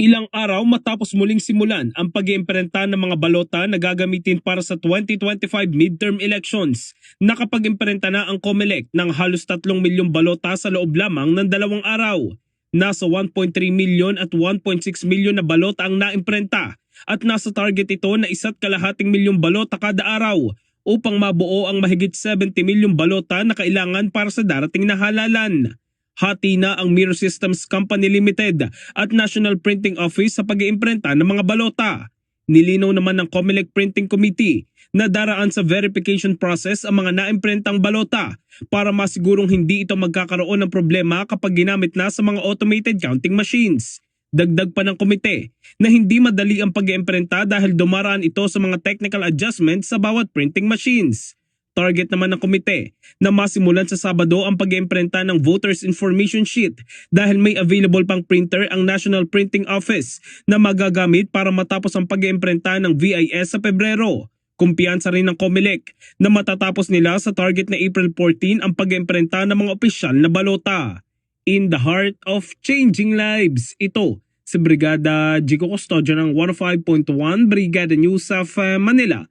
Ilang araw matapos muling simulan ang pag-iimprenta ng mga balota na gagamitin para sa 2025 midterm elections, nakapag-imprenta na ang COMELEC ng halos 3 milyong balota sa loob lamang ng dalawang araw. Nasa 1.3 milyon at 1.6 milyon na balota ang naimprenta at nasa target ito na isa't kalahating milyong balota kada araw upang mabuo ang mahigit 70 milyong balota na kailangan para sa darating na halalan. Hati na ang Mirror Systems Company Limited at National Printing Office sa pag-iimprenta ng mga balota. Nilinaw naman ng COMELEC Printing Committee na daraan sa verification process ang mga naimprentang balota para masigurong hindi ito magkakaroon ng problema kapag ginamit na sa mga automated counting machines. Dagdag pa ng komite na hindi madali ang pag-iimprenta dahil dumaraan ito sa mga technical adjustments sa bawat printing machines. Target naman ng komite na masimulan sa Sabado ang pag-iimprenta ng Voters Information Sheet dahil may available pang printer ang National Printing Office na magagamit para matapos ang pag-iimprenta ng VIS sa Pebrero. Kumpiyansa rin ng COMELEC na matatapos nila sa target na April 14 ang pag-iimprenta ng mga opisyal na balota. In the heart of changing lives, ito si Brigada Jico Custodio ng 105.1 Brigada News of uh, Manila,